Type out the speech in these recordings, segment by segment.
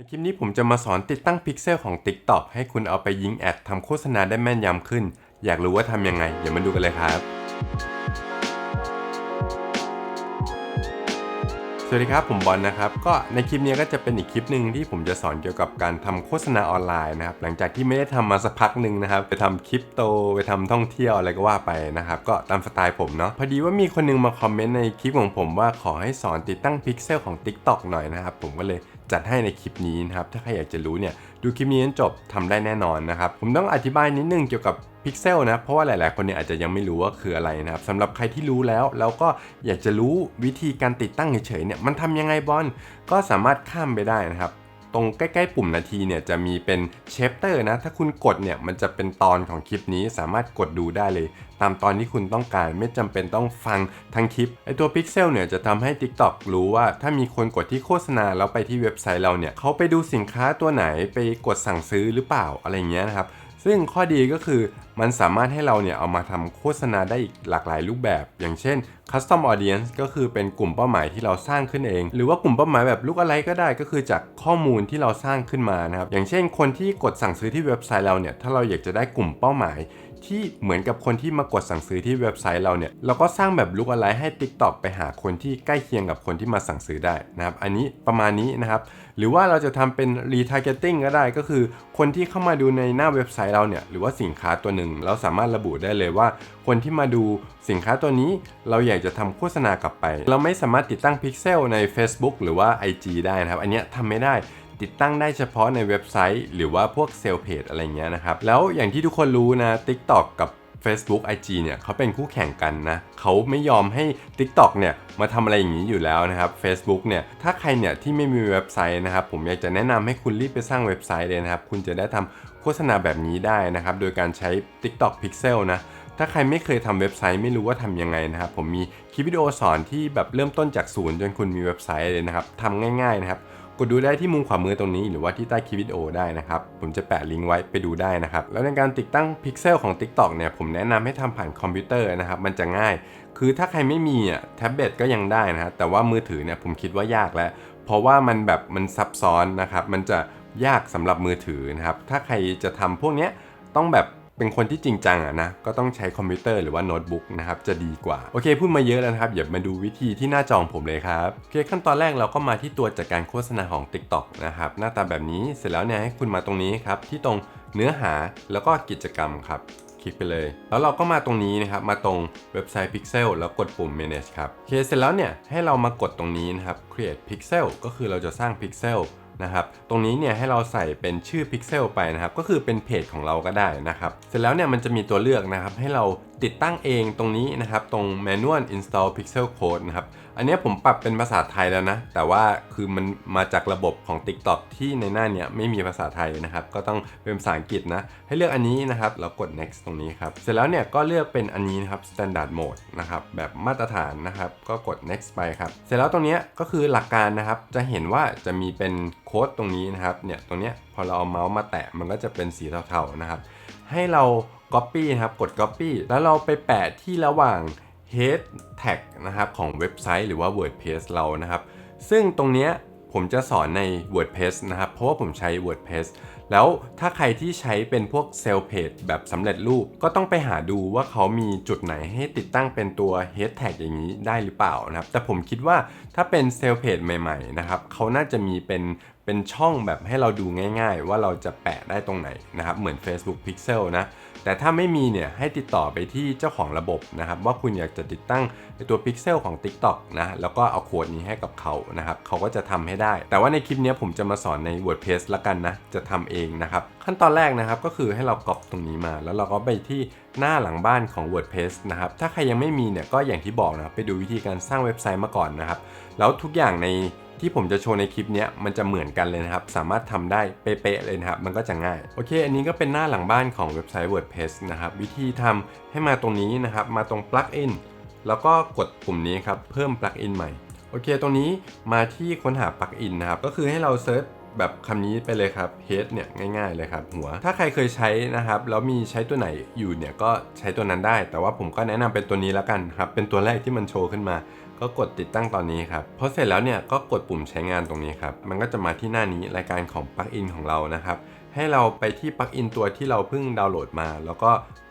ในคลิปนี้ผมจะมาสอนติดตั้งพิกเซลของ TikTok ให้คุณเอาไปยิงแอดทำโฆษณาได้แม่นยำขึ้น อยากรู้ว่าทำยังไง เดี๋ยวมาดูกันเลยครับ สวัสดีครับผมบอลนะครับ ก็ในคลิปนี้ก็จะเป็นอีกคลิปหนึ่งที่ผมจะสอนเกี่ยวกับการทำโฆษณาออนไลน์นะครับ หลังจากที่ไม่ได้ทำมาสักพักหนึ่งนะครับ ไปทำคริปโต ไปทำท่องเที่ยวอะไรก็ว่าไปนะครับ ก็ตามสไตล์ผมเนาะ พอดีว่ามีคนหนึงมาคอมเมนต์ในคลิปของผมว่าขอให้สอนติดตั้งพิกเซลของ TikTok หน่อยนะครับ ผมก็เลย จัดให้ในคลิปนี้นะครับ ถ้าใครอยากจะรู้เนี่ยดูคลิปนี้จนจบทำได้แน่นอนนะครับ ผมต้องอธิบายนิดนึงเกี่ยวกับพิกเซลนะ เพราะว่าหลาย ๆ คนเนี่ยอาจจะยังไม่รู้ว่าคืออะไรนะครับสำหรับใครที่รู้แล้ว แล้วก็อยากจะรู้วิธีการติดตั้งเฉย ๆ เนี่ยมันทำยังไงบอลก็สามารถข้ามไปได้นะครับ ตรงใกล้ๆปุ่มนาทีเนี่ยจะมีเป็นเชปเตอร์นะ ถ้าคุณกดเนี่ยมันจะเป็นตอนของคลิปนี้สามารถกดดูได้เลย ตามตอนที่คุณต้องการไม่จำเป็นต้องฟังทั้งคลิปไอตัวพิกเซลเนี่ยจะทำให้ TikTok รู้ว่าถ้ามีคนกดที่โฆษณาแล้วไปที่เว็บไซต์เราเนี่ยเขาไปดูสินค้าตัวไหนไปกดสั่งซื้อหรือเปล่าอะไรเงี้ยนะครับ ซึ่งข้อดีก็คือมันสามารถให้เราเนี่ยเอามาทำโฆษณาได้อีกหลากหลายรูปแบบ อย่างเช่น Custom Audience ก็คือเป็นกลุ่มเป้าหมายที่เราสร้างขึ้นเอง หรือว่ากลุ่มเป้าหมายแบบลูกอะไรก็ได้ก็คือจากข้อมูลที่เราสร้างขึ้นมานะครับอย่างเช่น คนที่กดสั่งซื้อที่เว็บไซต์เราเนี่ยถ้าเราอยากจะได้กลุ่มเป้าหมาย ที่เหมือนกับคนที่มากดสั่งซื้อที่เว็บไซต์เราเนี่ยเราก็สร้างแบบลุกอะไรให้ TikTok ไปหาคนที่ใกล้เคียงกับคนที่มาสั่งซื้อได้นะครับ อันนี้ประมาณนี้นะครับ หรือว่าเราจะทำเป็น retargeting ก็ได้ก็คือ คนที่เข้ามาดูในหน้าเว็บไซต์เราเนี่ยหรือว่าสินค้าตัวหนึ่งเราสามารถระบุได้เลยว่า คนที่มาดูสินค้าตัวนี้เราอยากจะทำโฆษณากลับไป เราไม่สามารถติดตั้งพิกเซลใน Facebook หรือว่า IG ได้นะครับ อันนี้ยทำไม่ได้ ติดตั้งได้เฉพาะในเว็บไซต์ หรือว่าพวกเซลล์เพจอะไรเงี้ยนะครับ แล้วอย่างที่ทุกคนรู้นะ TikTok กับ Facebook IG เนี่ยเขาเป็นคู่แข่งกันนะเขาไม่ยอมให้ TikTok เนี่ยมาทำอะไรอย่างนี้อยู่แล้วนะครับ Facebook เนี่ยถ้าใครเนี่ยที่ไม่มีเว็บไซต์นะครับ ผมอยากจะแนะนำให้คุณรีบไปสร้างเว็บไซต์เลยนะครับ คุณจะได้ทำโฆษณาแบบนี้ได้นะครับ โดยการใช้ TikTok Pixel นะถ้าใครไม่เคยทำเว็บไซต์ไม่รู้ว่าทำยังไงนะครับผมมีคลิปวิดีโอสอนที่แบบเริ่มต้นจากศูนย์จนคุณมีเว็บไซต์เลยนะครับทำง่ายๆนะครับ กดดูได้ที่มุมขวามือตรงนี้หรือว่าที่ใต้คลิปวิดีโอได้นะครับ ผมจะแปะลิงก์ไว้ไปดูได้นะครับ แล้วในการติดตั้งพิกเซลของ TikTok เนี่ยผมแนะนำให้ทำผ่านคอมพิวเตอร์นะครับ มันจะง่าย คือถ้าใครไม่มีอะแท็บเล็ตก็ยังได้นะฮะแต่ว่ามือถือเนี่ยผมคิดว่ายากแล้ว เพราะว่ามันแบบมันซับซ้อนนะครับมันจะยากสำหรับมือถือนะครับถ้าใครจะทำพวกเนี้ยต้องแบบ เป็นคนที่จริงจังอะนะ ก็ต้องใช้คอมพิวเตอร์หรือว่าโน้ตบุ๊กนะครับ จะดีกว่า โอเค พูดมาเยอะแล้วนะครับ อย่ามาดูวิธีที่หน้าจอของผมเลยครับโอเคขั้นตอนแรกเราก็มาที่ตัวจัดการโฆษณาของ TikTok นะครับ หน้าตาแบบนี้ เสร็จแล้วเนี่ยให้คุณมาตรงนี้ครับ ที่ตรงเนื้อหาแล้วก็กิจกรรมครับคลิกไปเลย แล้วเราก็มาตรงนี้นะครับ มาตรงเว็บไซต์ Pixel แล้วกดปุ่ม Manage ครับ โอเค เสร็จแล้วเนี่ย ให้เรามากดตรงนี้นะครับ Create Pixel ก็คือเราจะสร้าง Pixel นะครับ ตรงนี้เนี่ยให้เราใส่เป็นชื่อพิกเซลไปนะครับ ก็คือเป็นเพจของเราก็ได้นะครับ เสร็จแล้วเนี่ยมันจะมีตัวเลือกนะครับให้เรา ติดตั้งเองตรงนี้นะครับ ตรง Manual Install Pixel Code นะครับ อันนี้ผมปรับเป็นภาษาไทยแล้วนะ แต่ว่าคือมันมาจากระบบของ TikTok ที่ในหน้าเนี้ยไม่มีภาษาไทยนะครับ ก็ต้องเป็นภาษาอังกฤษนะ ให้เลือกอันนี้นะครับ แล้วกด next ตรงนี้ครับ เสร็จแล้วเนี่ยก็เลือกเป็นอันนี้นะครับ standard mode นะครับ แบบมาตรฐานนะครับ ก็กด next ไปครับ เสร็จแล้วตรงนี้ก็คือหลักการนะครับ จะเห็นว่าจะมีเป็นโค้ดตรงนี้นะครับ เนี่ยตรงเนี้ยพอเราเอาเมาส์มาแตะมันก็จะเป็นสีเทาๆนะครับ ให้เรา copy นะครับ กด copy แล้วเราไปแปะที่ระหว่าง head tag นะครับของเว็บไซต์หรือว่า WordPress เรานะครับ ซึ่งตรงเนี้ยผมจะสอนใน WordPress นะครับ เพราะว่าผมใช้ WordPress แล้วถ้าใครที่ใช้เป็นพวกเซลล์เพจแบบสำเร็จรูป ก็ต้องไปหาดูว่าเขามีจุดไหนให้ติดตั้งเป็นตัว head tag อย่างนี้ได้หรือเปล่านะครับ แต่ผมคิดว่าถ้าเป็นเซลล์เพจใหม่ๆนะครับ เขาน่าจะมีเป็นเป็นช่องแบบให้เราดูง่ายๆ ว่าเราจะแปะได้ตรงไหนนะครับ เหมือน Facebook Pixel นะ แต่ถ้าไม่มีเนี่ยให้ติดต่อไปที่เจ้าของระบบนะครับว่าคุณอยากจะติดตั้งตัว Pixel ของ TikTok นะแล้วก็เอาโค้ดนี้ให้กับเขานะครับเขาก็จะทำให้ได้ แต่ว่าในคลิปนี้ผมจะมาสอนใน WordPress ละกันนะจะทำเองนะครับขั้นตอนแรกนะครับก็คือให้เราก๊อปตรงนี้มา แล้วเราก็ไปที่หน้าหลังบ้านของ WordPress นะครับถ้าใครยังไม่มีเนี่ยก็อย่างที่บอกนะไปดูวิธีการสร้างเว็บไซต์มาก่อนนะครับแล้วทุกอย่างใน ที่ผมจะโชว์ในคลิปนี้มันจะเหมือนกันเลยนะครับ สามารถทำได้เป๊ะๆเลยนะครับ มันก็จะง่าย โอเค อันนี้ก็เป็นหน้าหลังบ้านของเว็บไซต์ WordPress นะครับ วิธีทำให้มาตรงนี้นะครับ มาตรง plugin แล้วก็กดปุ่มนี้ครับ เพิ่ม plugin ใหม่ โอเค ตรงนี้มาที่ค้นหา plugin นะครับ ก็คือให้เราเซิร์ช แบบคำนี้ไปเลยครับ head เนี่ยง่ายๆเลยครับหัว ถ้าใครเคยใช้นะครับแล้วมีใช้ตัวไหนอยู่เนี่ยก็ใช้ตัวนั้นได้ แต่ว่าผมก็แนะนำเป็นตัวนี้แล้วกันครับ เป็นตัวแรกที่มันโชว์ขึ้นมา ก็กดติดตั้งตอนนี้ครับพอเสร็จแล้วเนี่ยก็กดปุ่มใช้งานตรงนี้ครับ มันก็จะมาที่หน้านี้รายการของปลั๊กอินของเรานะครับให้เราไปที่ปลั๊กอินตัวที่เราเพิ่งดาวน์โหลดมา แล้วก็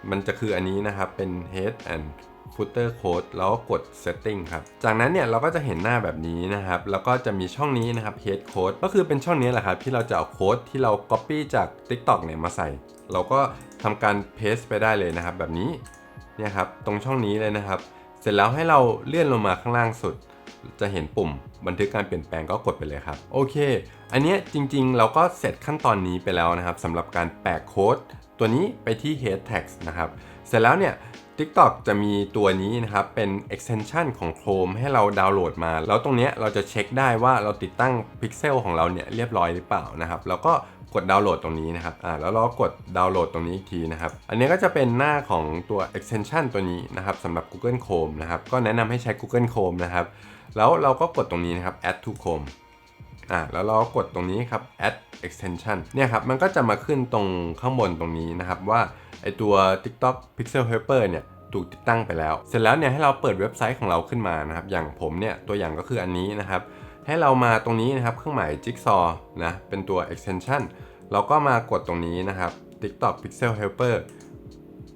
มันจะคืออันนี้นะครับเป็น head and footer code แล้วก็กด setting ครับ จากนั้นเนี่ยเราก็จะเห็นหน้าแบบนี้นะครับ แล้วก็จะมีช่องนี้นะครับ head code ก็คือเป็นช่องนี้แหละครับ ที่เราจะเอาโค้ดที่เรา copy จาก TikTok เนี่ยมาใส่ เราก็ทำการ paste ไปได้เลยนะครับ แบบนี้เนี่ยครับตรงช่องนี้เลยนะครับ เสร็จแล้วให้เราเลื่อนลงมาข้างล่างสุด จะเห็นปุ่ม บันทึกการเปลี่ยนแปลงก็กดไปเลยครับ โอเค อันนี้จริงๆ เราก็เสร็จขั้นตอนนี้ไปแล้วนะครับสำหรับการแปะโค้ดตัวนี้ไปที่ head text นะครับ เสร็จแล้วเนี่ย TikTok จะมีตัวนี้นะครับ เป็น extension ของ Chrome ให้เราดาวน์โหลดมา แล้วตรงนี้เราจะเช็คได้ว่าเราติดตั้ง Pixel ของเราเนี่ยเรียบร้อยหรือเปล่านะครับแล้วก็กดดาวน์โหลดตรงนี้นะครับ อ่า แล้วเรากดดาวน์โหลดตรงนี้อีกทีนะครับ อันนี้ก็จะเป็นหน้าของตัว extension ตัวนี้นะครับสำหรับ Google Chrome นะครับ ก็แนะนำให้ใช้ Google Chrome นะครับ แล้วเราก็กดตรงนี้นะครับ add to Chrome อ่าแล้วเราก็กดตรงนี้ครับ add extension เนี่ยครับมันก็จะมาขึ้นตรงข้างบนตรงนี้นะครับว่าไอตัว TikTok Pixel Helper เนี่ยถูกติดตั้งไปแล้ว เสร็จแล้วเนี่ยให้เราเปิดเว็บไซต์ของเราขึ้นมานะครับ อย่างผมเนี่ยตัวอย่างก็คืออันนี้นะครับ ให้เรามาตรงนี้นะครับเครื่องหมาย Jigsaw นะเป็นตัว extension เราก็มากดตรงนี้นะครับ TikTok Pixel Helper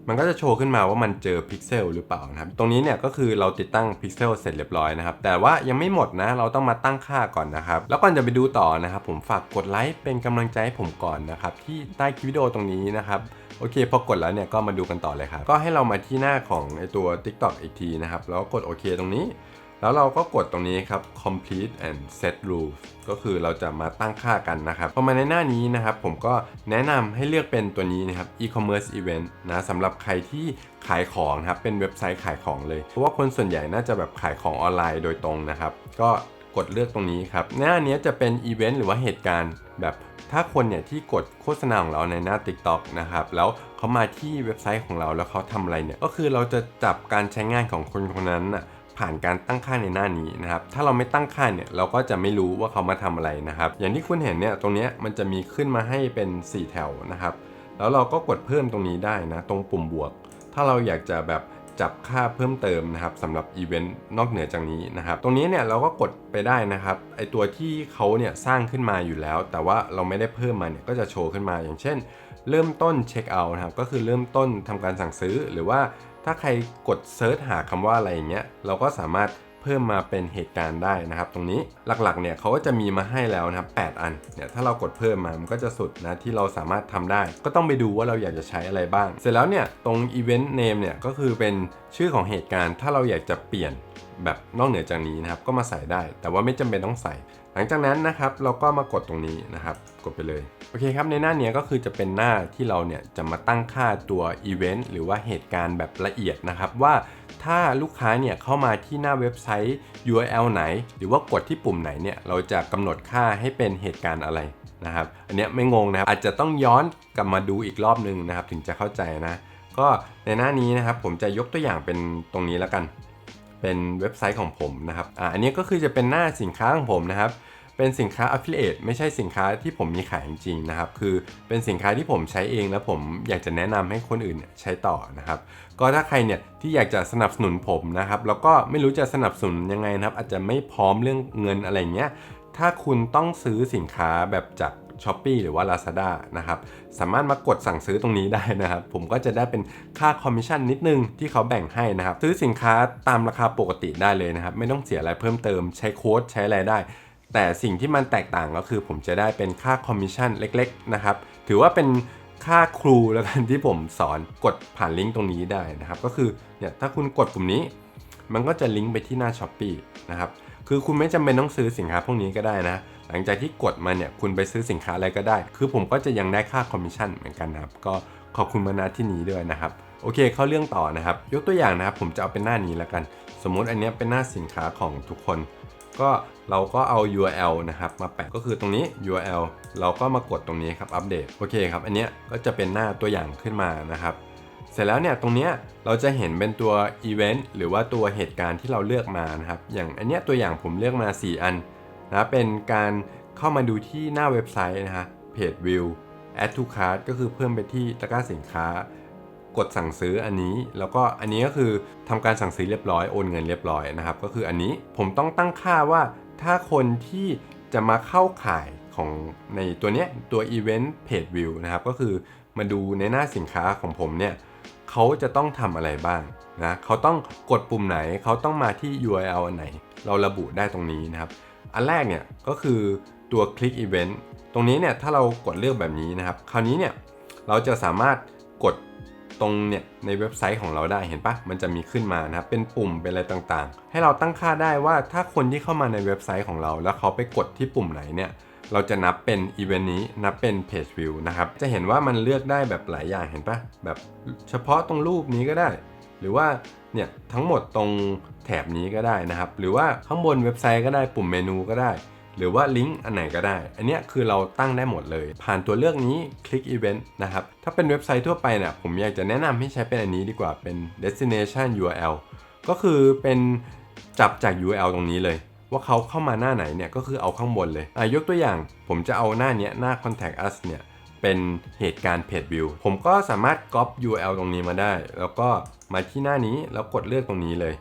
มันก็จะโชว์ขึ้นมาว่ามันเจอพิกเซลหรือเปล่านะครับ ตรงนี้เนี่ยก็คือเราติดตั้งพิกเซลเสร็จเรียบร้อยนะครับ แต่ว่ายังไม่หมดนะ เราต้องมาตั้งค่าก่อนนะครับ แล้วก่อนจะไปดูต่อนะครับ ผมฝากกดไลค์เป็นกำลังใจให้ผมก่อนนะครับ ที่ใต้คลิปวิดีโอตรงนี้นะครับโอเคพอกดแล้วเนี่ยก็มาดูกันต่อเลยครับ ก็ให้เรามาที่หน้าของไอตัว TikTok อีกทีนะครับ แล้วกดโอเคตรงนี้ แล้วเราก็กดตรงนี้ครับ complete and set rules ก็คือเราจะมาตั้งค่ากันนะครับพอมาในหน้านี้นะครับ ผมก็แนะนำให้เลือกเป็นตัวนี้นะครับ e-commerce event นะสำหรับใครที่ขายของนะครับ เป็นเว็บไซต์ขายของเลย เพราะว่าคนส่วนใหญ่น่าจะแบบขายของออนไลน์โดยตรงนะครับ ก็กดเลือกตรงนี้ครับ หน้านี้จะเป็นอีเวนต์หรือว่าเหตุการณ์แบบถ้าคนเนี่ยที่กดโฆษณาของเราในหน้า TikTok นะครับ แล้วเขามาที่เว็บไซต์ของเราแล้วเขาทำอะไรเนี่ย ก็คือเราจะจับการใช้งานของคนคนนั้นน่ะ ผ่านการตั้งค่าในหน้านี้นะครับ ถ้าเราไม่ตั้งค่าเนี่ยเราก็จะไม่รู้ว่าเขามาทำอะไรนะครับ อย่างที่คุณเห็นเนี่ยตรงนี้มันจะมีขึ้นมาให้เป็น 4 แถวนะครับ แล้วเราก็กดเพิ่มตรงนี้ได้นะตรงปุ่มบวก ถ้าเราอยากจะแบบจับค่าเพิ่มเติมนะครับสำหรับอีเวนต์นอกเหนือจากนี้นะครับ ตรงนี้เนี่ยเราก็กดไปได้นะครับไอตัวที่เขาเนี่ยสร้างขึ้นมาอยู่แล้ว แต่ว่าเราไม่ได้เพิ่มมาเนี่ยก็จะโชว์ขึ้นมาอย่างเช่น เริ่มต้นเช็คเอาท์นะครับก็คือเริ่มต้นทำการสั่งซื้อหรือว่า ถ้าใครกดเซิร์ชหาคำว่าอะไรอย่างเงี้ยเราก็สามารถเพิ่มมาเป็นเหตุการณ์ได้นะครับ ตรงนี้หลักๆเนี่ยเขาก็จะมีมาให้แล้วนะครับ8อันเนี่ยถ้าเรากดเพิ่มมามันก็จะสุดนะที่เราสามารถทำได้ ก็ต้องไปดูว่าเราอยากจะใช้อะไรบ้าง เสร็จแล้วเนี่ยตรง Event Name เนี่ยก็คือเป็นชื่อของเหตุการณ์ ถ้าเราอยากจะเปลี่ยนแบบนอกเหนือจากนี้นะครับก็มาใส่ได้ แต่ว่าไม่จำเป็นต้องใส่ หลังจากนั้นนะครับเราก็มากดตรงนี้นะครับ กดไปเลย โอเคครับในหน้านี้ก็คือจะเป็นหน้าที่เราเนี่ยจะมาตั้งค่าตัวอีเวนต์หรือว่าเหตุการณ์แบบละเอียดนะครับว่าถ้าลูกค้าเนี่ยเข้ามาที่หน้าเว็บไซต์ URL ไหน หรือว่ากดที่ปุ่มไหนเนี่ยเราจะกำหนดค่าให้เป็นเหตุการณ์อะไรนะครับ อันนี้ไม่งงนะครับอาจจะต้องย้อนกลับมาดูอีกรอบนึงนะครับ ถึงจะเข้าใจนะ ก็ในหน้านี้นะครับผมจะยกตัวอย่างเป็นตรงนี้แล้วกัน เป็นเว็บไซต์ของผมนะครับอ่าอันนี้ก็คือจะเป็นหน้าสินค้าของผมนะครับ เป็นสินค้า affiliate ไม่ใช่สินค้าที่ผมมีขายจริงๆนะครับ คือเป็นสินค้าที่ผมใช้เองแล้วผมอยากจะแนะนำให้คนอื่นใช้ต่อนะครับ ก็ถ้าใครเนี่ยที่อยากจะสนับสนุนผมนะครับ แล้วก็ไม่รู้จะสนับสนุนยังไงนะครับ อาจจะไม่พร้อมเรื่องเงินอะไรเงี้ย ถ้าคุณต้องซื้อสินค้าแบบจาก s h อ p e e หรือว่า Lazada นะครับสามารถมากดสั่งซื้อตรงนี้ได้นะครับ ผมก็จะได้เป็นค่าคอมมิชชั่นนิดนึงที่เขาแบ่งให้นะครับ ซื้อสินค้าตามราคาปกติได้เลยนะครับ ไม่ต้องเสียอะไรเพิ่มเติมใช้โค้ดใช้อะไรได้ แต่สิ่งที่มันแตกต่างก็คือ ผมจะได้เป็นค่าคอมมิชชั่นเล็กๆนะครับถือว่าเป็นค่าครูแล้วกันที่ผมสอนกดผ่านลิงก์ตรงนี้ได้นะครับ ก็คือเนี่ยถ้าคุณกดปุ่มนี้ มันก็จะลิงก์ไปที่หน้า s h อ p e e นะครับคือคุณไม่จำเป็นต้องซื้อสินค้าพวกนี้ก็ได้นะ หลังจากที่กดมาเนี่ยคุณไปซื้อสินค้าอะไรก็ได้ คือผมก็จะยังได้ค่าคอมมิชชั่นเหมือนกันนะครับ ก็ขอบคุณมาณที่นี้ด้วยนะครับ โอเคเข้าเรื่องต่อนะครับ ยกตัวอย่างนะครับ ผมจะเอาเป็นหน้านี้แล้วกัน สมมุติอันนี้เป็นหน้าสินค้าของทุกคน ก็เราก็เอา URL นะครับ มาแปะก็คือตรงนี้ URL เราก็มากดตรงนี้ครับอัปเดตโอเคครับ อันนี้ก็จะเป็นหน้าตัวอย่างขึ้นมานะครับเสร็จแล้วเนี่ยตรงเนี้ยเราจะเห็นเป็นตัว Event หรือว่าตัวเหตุการณ์ที่เราเลือกมานะครับ อย่างอันเนี้ยตัวอย่างผมเลือกมา 4 อัน นะเป็นการเข้ามาดูที่หน้าเว็บไซต์นะฮะเพจ View Add to Cart ก็คือเพิ่มไปที่ตะกร้าสินค้า กดสั่งซื้ออันนี้ แล้วก็อันนี้ก็คือทำการสั่งซื้อเรียบร้อยโอนเงินเรียบร้อยนะครับ ก็คืออันนี้ผมต้องตั้งค่าว่าถ้าคนที่จะมาเข้าข่ายของในตัวเนี้ยตัว Event Page View นะครับ ก็คือมาดูในหน้าสินค้าของผมเนี่ยเขาจะต้องทำอะไรบ้างนะเขาต้องกดปุ่มไหนเขาต้องมาที่ URL อันไหน เราระบุได้ตรงนี้นะครับ อันแรกเนี่ยก็คือตัว Click Event ตรงนี้เนี่ยถ้าเรากดเลือกแบบนี้นะครับ คราวนี้เนี่ยเราจะสามารถกดตรงเนี่ยในเว็บไซต์ของเราได้เห็นปะมันจะมีขึ้นมานะครับเป็นปุ่มเป็นอะไรต่างๆ ให้เราตั้งค่าได้ว่าถ้าคนที่เข้ามาในเว็บไซต์ของเรา แล้วเขาไปกดที่ปุ่มไหนเนี่ยเราจะนับเป็นอีเวนต์นี้นับเป็น Page View นะครับจะเห็นว่ามันเลือกได้แบบหลายอย่างเห็นปะแบบเฉพาะตรงรูปนี้ก็ได้ หรือว่า เนี่ยทั้งหมดตรงแถบนี้ก็ได้นะครับ หรือว่าข้างบนเว็บไซต์ก็ได้ปุ่มเมนูก็ได้ หรือว่าลิงก์อันไหนก็ได้ อันเนี้ยคือเราตั้งได้หมดเลย ผ่านตัวเลือกนี้คลิก Event นะครับ ถ้าเป็นเว็บไซต์ทั่วไปเนี่ยผมอยากจะแนะนำให้ใช้เป็นอันนี้ดีกว่าเป็น destination URL ก็คือเป็นจับจาก URL ตรงนี้เลย ว่าเขาเข้ามาหน้าไหนเนี่ยก็คือเอาข้างบนเลยอะยกตัวอย่างผมจะเอาหน้าเนี้ยหน้า contact us เนี่ย เป็นเหตุการณ์ page view ผมก็สามารถ copy URL ตรงนี้มาได้ แล้วก็มาที่หน้านี้แล้วกดเลือกตรงนี้เลย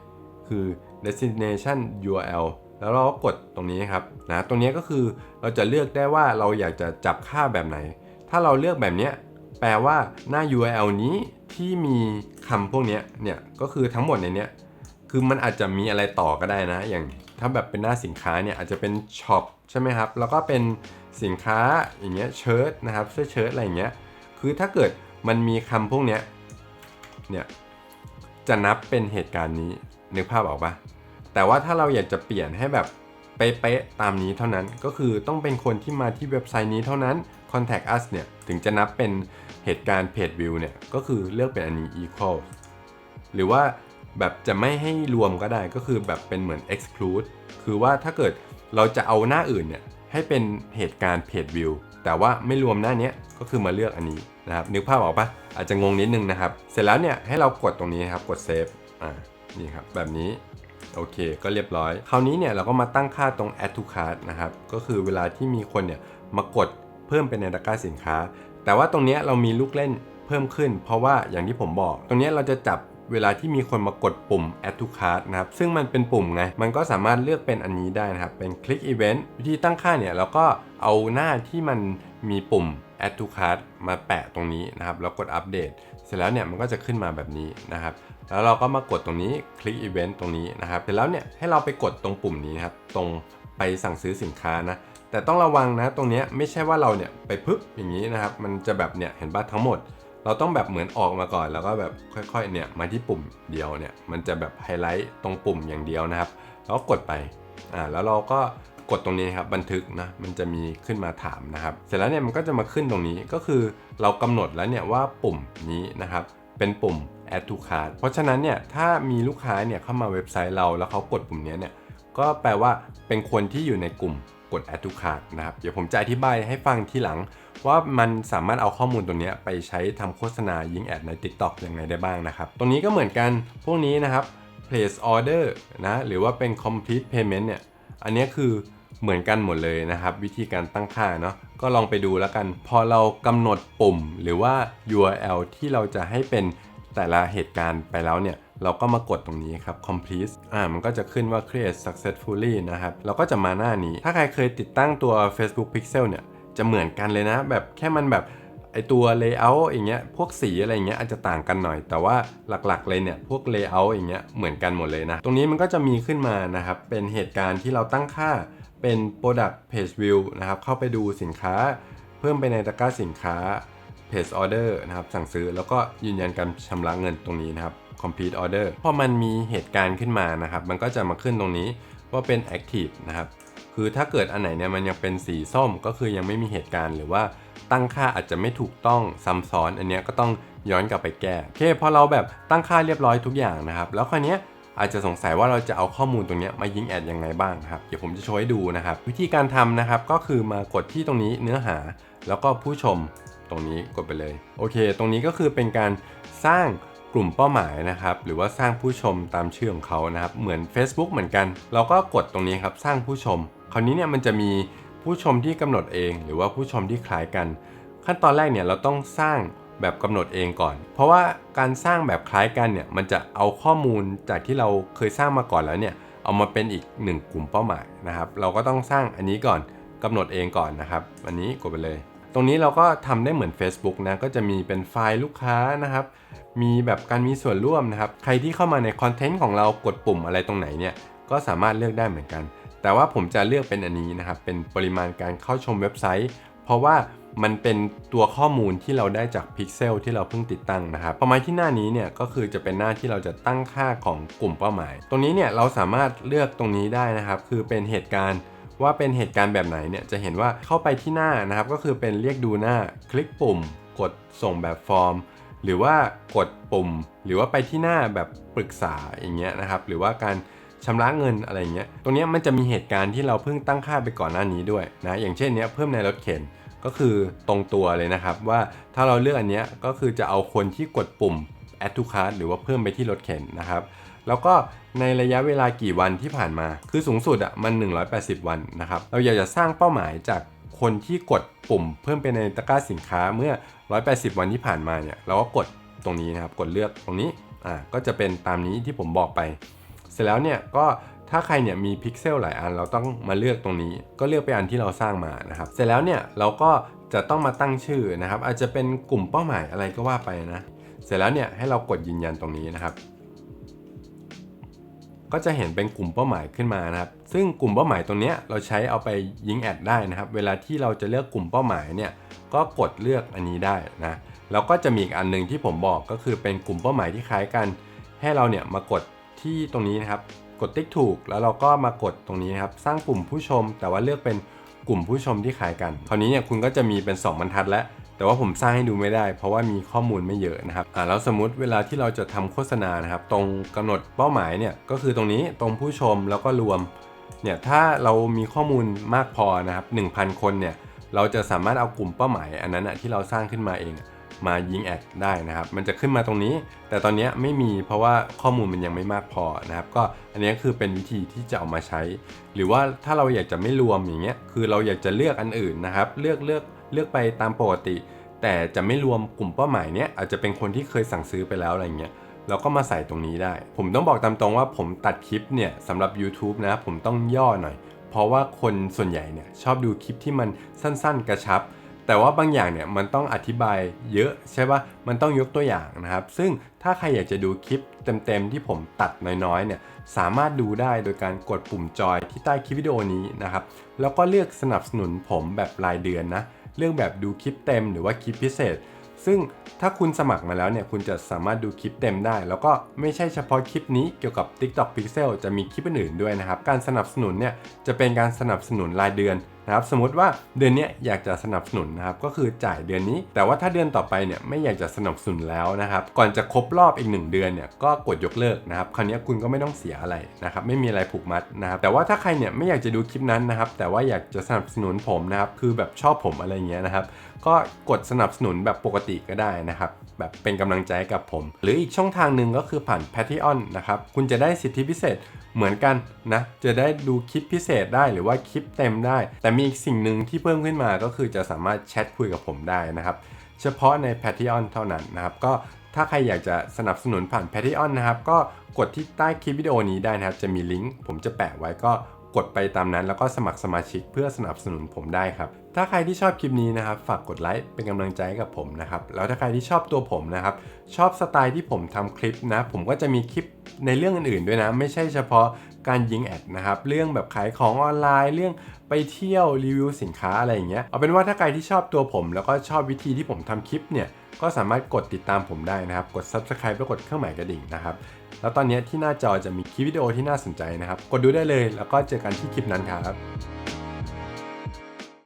คือ destination URL แล้วเราก็กดตรงนี้ครับนะตรงนี้ก็คือเราจะเลือกได้ว่าเราอยากจะจับค่าแบบไหน ถ้าเราเลือกแบบนี้แปลว่าหน้า URL นี้ที่มีคำพวกนี้เนี่ยก็คือทั้งหมดในนี้คือมันอาจจะมีอะไรต่อก็ได้นะอย่าง ถ้าแบบเป็นหน้าสินค้าเนี่ยอาจจะเป็นช็อปใช่ไหมครับ แล้วก็เป็นสินค้าอย่างเงี้ยเชิ้ตนะครับเสื้อเชิ้ตอะไรอย่างเงี้ย คือถ้าเกิดมันมีคำพวกเนี้ยเนี่ยจะนับเป็นเหตุการณ์นี้นึกภาพออกปะแต่ว่าถ้าเราอยากจะเปลี่ยนให้แบบเป๊ะๆตามนี้เท่านั้น ก็คือต้องเป็นคนที่มาที่เว็บไซต์นี้เท่านั้น contact us เนี่ยถึงจะนับเป็นเหตุการณ์ page view เนี่ยก็คือเลือกเป็นอันนี้ equal หรือว่า แบบจะไม่ให้รวมก็ได้ก็คือแบบเป็นเหมือน exclude คือว่าถ้าเกิดเราจะเอาหน้าอื่นเนี่ยให้เป็นเหตุการณ์ page view แต่ว่าไม่รวมหน้านี้ก็คือมาเลือกอันนี้นะครับนึกภาพออกปะอาจจะงงนิดนึงนะครับ เสร็จแล้วเนี่ยให้เรากดตรงนี้ครับกด save อ่านี่ครับแบบนี้โอเคก็เรียบร้อย คราวนี้เนี่ยเราก็มาตั้งค่าตรง add to cart นะครับก็คือเวลาที่มีคนเนี่ยมากดเพิ่มเป็นในตะกร้าสินค้า แต่ว่าตรงนี้เรามีลูกเล่นเพิ่มขึ้น เพราะว่าอย่างที่ผมบอก ตรงนี้เราจะจับ เวลาที่มีคนมากดปุ่ม add to cart นะครับ ซึ่งมันเป็นปุ่มไง มันก็สามารถเลือกเป็นอันนี้ได้นะครับ เป็น click event วิธีตั้งค่าเนี่ยเราก็เอาหน้าที่มันมีปุ่ม add to cart มาแปะตรงนี้นะครับ แล้วกดอัปเดต เสร็จแล้วเนี่ยมันก็จะขึ้นมาแบบนี้นะครับแล้วเราก็มากดตรงนี้คลิกอีเวนต์ตรงนี้นะครับเสร็จแล้วเนี่ยให้เราไปกดตรงปุ่มนี้นะครับ ตรงไปสั่งซื้อสินค้านะ แต่ต้องระวังนะตรงนี้ไม่ใช่ว่าเราเนี่ยไปปึ๊บอย่างนี้นะครับ มันจะแบบเนี่ยเห็นป่ะทั้งหมด เราต้องแบบเหมือนออกมาก่อน แล้วก็แบบค่อยๆเนี่ยมาที่ปุ่มเดียวเนี่ยมันจะแบบไฮไลท์ตรงปุ่มอย่างเดียวนะครับแล้วกดไปอ่าแล้วเราก็กดตรงนี้ครับบันทึกนะมันจะมีขึ้นมาถามนะครับ เสร็จแล้วเนี่ยมันก็จะมาขึ้นตรงนี้ก็คือเรากำหนดแล้วเนี่ยว่าปุ่มนี้นะครับเป็นปุ่ม add to cart เพราะฉะนั้นเนี่ยถ้ามีลูกค้าเนี่ยเข้ามาเว็บไซต์เราแล้วเขากดปุ่มนี้เนี่ยก็แปลว่าเป็นคนที่อยู่ในกลุ่ม กด add to cart นะครับ เดี๋ยวผมจะอธิบายให้ฟังทีหลัง ว่ามันสามารถเอาข้อมูลตัวนี้ไปใช้ทำโฆษณายิงแอดใน TikTok ยังไงได้บ้างนะครับ ตรงนี้ก็เหมือนกันพวกนี้นะครับ place order นะหรือว่าเป็น complete payment เนี่ยอันนี้คือเหมือนกันหมดเลยนะครับ วิธีการตั้งค่าเนาะก็ลองไปดูแล้วกัน พอเรากำหนดปุ่มหรือว่า URL ที่เราจะให้เป็นแต่ละเหตุการณ์ไปแล้วเนี่ย เราก็มากดตรงนี้ครับ complete อ่ามันก็จะขึ้นว่า create successfully นะครับเราก็จะมาหน้านี้ ถ้าใครเคยติดตั้งตัว Facebook Pixel เนี่ยจะเหมือนกันเลยนะ แบบแค่มันแบบไอตัว layout อย่างเงี้ย พวกสีอะไรเงี้ยอาจจะต่างกันหน่อย แต่ว่าหลักๆเลยเนี่ย พวก layout อย่างเงี้ยเหมือนกันหมดเลยนะ ตรงนี้มันก็จะมีขึ้นมานะครับ เป็นเหตุการณ์ที่เราตั้งค่าเป็น product page view นะครับ เข้าไปดูสินค้า เพิ่มไปในตะกร้าสินค้า page order นะครับ สั่งซื้อแล้วก็ยืนยันการชำระเงินตรงนี้นะครับ complete order พอมันมีเหตุการณ์ขึ้นมานะครับมันก็จะมาขึ้นตรงนี้ว่าเป็น active นะครับคือถ้าเกิดอันไหนเนี่ยมันยังเป็นสีส้มก็คือยังไม่มีเหตุการณ์หรือว่าตั้งค่าอาจจะไม่ถูกต้องซ้ำซ้อน อันเนี้ยก็ต้องย้อนกลับไปแก้โอเคพอเราแบบตั้งค่าเรียบร้อยทุกอย่างนะครับ แล้วคราวเนี้ยอาจจะสงสัยว่าเราจะเอาข้อมูลตรงเนี้ยมายิงแอดยังไงบ้างครับ เดี๋ยวผมจะโชว์ให้ดูนะครับ วิธีการทำนะครับก็คือมากดที่ตรงนี้เนื้อหา แล้วก็ผู้ชมตรงนี้กดไปเลย โอเค ตรงนี้ก็คือเป็นการสร้าง กลุ่มเป้าหมายนะครับหรือว่าสร้างผู้ชมตามชื่อของเขานะครับเหมือน Facebook เหมือนกัน เราก็กดตรงนี้ครับสร้างผู้ชม คราวนี้เนี่ยมันจะมีผู้ชมที่กำหนดเอง หรือว่าผู้ชมที่คล้ายกัน ขั้นตอนแรกเนี่ยเราต้องสร้างแบบกำหนดเองก่อน เพราะว่าการสร้างแบบคล้ายกันเนี่ยมันจะเอาข้อมูลจากที่เราเคยสร้างมาก่อนแล้วเนี่ยเอามาเป็นอีกหนึ่งกลุ่มเป้าหมายนะครับ เราก็ต้องสร้างอันนี้ก่อนกำหนดเองก่อนนะครับ อันนี้กดไปเลย ตรงนี้เราก็ทำได้เหมือน Facebook นะ ก็จะมีเป็นไฟล์ลูกค้านะครับ มีแบบการมีส่วนร่วมนะครับ ใครที่เข้ามาในคอนเทนต์ของเรากดปุ่มอะไรตรงไหนเนี่ย ก็สามารถเลือกได้เหมือนกัน แต่ว่าผมจะเลือกเป็นอันนี้นะครับ เป็นปริมาณการเข้าชมเว็บไซต์ เพราะว่ามันเป็นตัวข้อมูลที่เราได้จากพิกเซลที่เราเพิ่งติดตั้งนะครับพอมาที่หน้านี้เนี่ยก็คือจะเป็นหน้าที่เราจะตั้งค่าของกลุ่มเป้าหมาย ตรงนี้เนี่ยเราสามารถเลือกตรงนี้ได้นะครับ คือเป็นเหตุการณ์ ว่าเป็นเหตุการณ์แบบไหนเนี่ยจะเห็นว่าเข้าไปที่หน้านะครับ ก็คือเป็นเรียกดูหน้าคลิกปุ่ม กดส่งแบบฟอร์ม หรือว่ากดปุ่ม หรือว่าไปที่หน้าแบบปรึกษาอย่างเงี้ยนะครับ หรือว่าการชำระเงินอะไรเงี้ย ตรงนี้มันจะมีเหตุการณ์ที่เราเพิ่งตั้งค่าไปก่อนหน้านี้ด้วยนะ อย่างเช่นเนี้ยเพิ่มในรถเข็นก็คือตรงตัวเลยนะครับ ว่าถ้าเราเลือกอันเนี้ยก็คือจะเอาคนที่กดปุ่ม add to cart หรือว่าเพิ่มไปที่รถเข็นนะครับ แล้วก็ในระยะเวลากี่วันที่ผ่านมา คือสูงสุดอะมัน 180 วันนะครับ เราอยากจะสร้างเป้าหมายจากคนที่กดปุ่มเพิ่มไปในตะกร้าสินค้าเมื่อ 180 วันที่ผ่านมาเนี่ย เราก็กดตรงนี้นะครับ กดเลือกตรงนี้ อ่า ก็จะเป็นตามนี้ที่ผมบอกไป เสร็จแล้วเนี่ยก็ถ้าใครเนี่ยมีพิกเซลหลายอันเราต้องมาเลือกตรงนี้ ก็เลือกไปอันที่เราสร้างมานะครับ เสร็จแล้วเนี่ยเราก็จะต้องมาตั้งชื่อนะครับ อาจจะเป็นกลุ่มเป้าหมายอะไรก็ว่าไปนะ เสร็จแล้วเนี่ยให้เรากดยืนยันตรงนี้นะครับ ก็จะเห็นเป็นกลุ่มเป้าหมายขึ้นมานะครับ ซึ่งกลุ่มเป้าหมายตรงนี้เราใช้เอาไปยิงแอดได้นะครับ เวลาที่เราจะเลือกกลุ่มเป้าหมายเนี่ยก็กดเลือกอันนี้ได้นะแล้วก็จะมีอีกอันหนึ่งที่ผมบอกก็คือเป็นกลุ่มเป้าหมายที่คล้ายกัน ให้เราเนี่ยมากดที่ตรงนี้นะครับ กดติ๊กถูก แล้วเราก็มากดตรงนี้นะครับ สร้างกลุ่มผู้ชม แต่ว่าเลือกเป็นกลุ่มผู้ชมที่คล้ายกันคราวนี้เนี่ยคุณก็จะมีเป็น 2 บรรทัดแล้ว แต่ว่าผมสร้างให้ดูไม่ได้ เพราะว่ามีข้อมูลไม่เยอะนะครับอ่าแล้วสมมติเวลาที่เราจะทำโฆษณานะครับตรงกำหนดเป้าหมายเนี่ยก็คือตรงนี้ตรงผู้ชมแล้วก็รวมเนี่ยถ้าเรามีข้อมูลมากพอนะครับ1,000 คนเนี่ยเราจะสามารถเอากลุ่มเป้าหมายอันนั้นอะที่เราสร้างขึ้นมาเองมายิงแอดได้นะครับ มันจะขึ้นมาตรงนี้ แต่ตอนนี้ไม่มีเพราะว่าข้อมูลมันยังไม่มากพอนะครับ ก็อันนี้คือเป็นวิธีที่จะเอามาใช้ หรือว่าถ้าเราอยากจะไม่รวมอย่างเงี้ย คือเราอยากจะเลือกอันอื่นนะครับ เลือกเลือก เลือกไปตามปกติ แต่จะไม่รวมกลุ่มเป้าหมายเนี้ยอาจจะเป็นคนที่เคยสั่งซื้อไปแล้วอะไรเงี้ยเราก็มาใส่ตรงนี้ได้ ผมต้องบอกตามตรงว่าผมตัดคลิปเนี่ยสำหรับ YouTube นะ ผมต้องย่อหน่อย เพราะว่าคนส่วนใหญ่เนี่ยชอบดูคลิปที่มันสั้นๆ กระชับ แต่ว่าบางอย่างเนี่ยมันต้องอธิบายเยอะใช่ปะมันต้องยกตัวอย่างนะครับ ซึ่งถ้าใครอยากจะดูคลิปเต็มๆ ที่ผมตัดน้อยๆเนี่ยสามารถดูได้โดยการกดปุ่มจอยที่ใต้คลิปวิดีโอนี้นะครับ แล้วก็เลือกสนับสนุนผมแบบรายเดือนนะ เรื่องแบบดูคลิปเต็มหรือว่าคลิปพิเศษ ซึ่งถ้าคุณสมัครมาแล้วเนี่ยคุณจะสามารถดูคลิปเต็มได้ แล้วก็ไม่ใช่เฉพาะคลิปนี้เกี่ยวกับ TikTok Pixel จะมีคลิปอื่นๆด้วยนะครับ การสนับสนุนเนี่ยจะเป็นการสนับสนุนรายเดือน นะครับสมมติว่าเดือนนี้อยากจะสนับสนุนนะครับก็คือจ่ายเดือนนี้ แต่ว่าถ้าเดือนต่อไปเนี่ยไม่อยากจะสนับสนุนแล้วนะครับก่อนจะครบรอบอีก 1 เดือนเนี่ยก็กดยกเลิกนะครับคราวนี้คุณก็ไม่ต้องเสียอะไรนะครับไม่มีอะไรผูกมัดนะครับแต่ว่าถ้าใครเนี่ยไม่อยากจะดูคลิปนั้นนะครับแต่ว่าอยากจะสนับสนุนผมนะครับคือแบบชอบผมอะไรเงี้ยนะครับก็กดสนับสนุนแบบปกติก็ได้นะครับแบบเป็นกำลังใจกับผม หรืออีกช่องทางหนึ่งก็คือผ่าน Patreon นะครับคุณจะได้สิทธิพิเศษ เหมือนกันนะ จะได้ดูคลิปพิเศษได้หรือว่าคลิปเต็มได้ แต่มีอีกสิ่งหนึ่งที่เพิ่มขึ้นมาก็คือจะสามารถแชทคุยกับผมได้นะครับ เฉพาะใน Patreon เท่านั้นนะครับ ก็ถ้าใครอยากจะสนับสนุนผ่าน Patreon นะครับ ก็กดที่ใต้คลิปวิดีโอนี้ได้นะครับ จะมีลิงก์ผมจะแปะไว้ก็กดไปตามนั้น แล้วก็สมัครสมาชิกเพื่อสนับสนุนผมได้ครับ ถ้าใครที่ชอบคลิปนี้นะครับ ฝากกดไลค์เป็นกำลังใจให้กับผมนะครับ แล้วถ้าใครที่ชอบตัวผมนะครับ ชอบสไตล์ที่ผมทำคลิปนะ ผมก็จะมีคลิปในเรื่องอื่นๆด้วยนะ ไม่ใช่เฉพาะการยิงแอดนะครับ เรื่องแบบขายของออนไลน์ เรื่องไปเที่ยวรีวิวสินค้าอะไรอย่างเงี้ย เอาเป็นว่าถ้าใครที่ชอบตัวผม แล้วก็ชอบวิธีที่ผมทำคลิปเนี่ย ก็สามารถกดติดตามผมได้นะครับ กด subscribe แล้วกดเครื่องหมายกระดิ่งนะครับ แล้วตอนนี้ที่หน้าจอจะมีคลิปวิดีโอที่น่าสนใจนะครับ กดดูได้เลย แล้วก็เจอกันที่คลิปนั้นครับ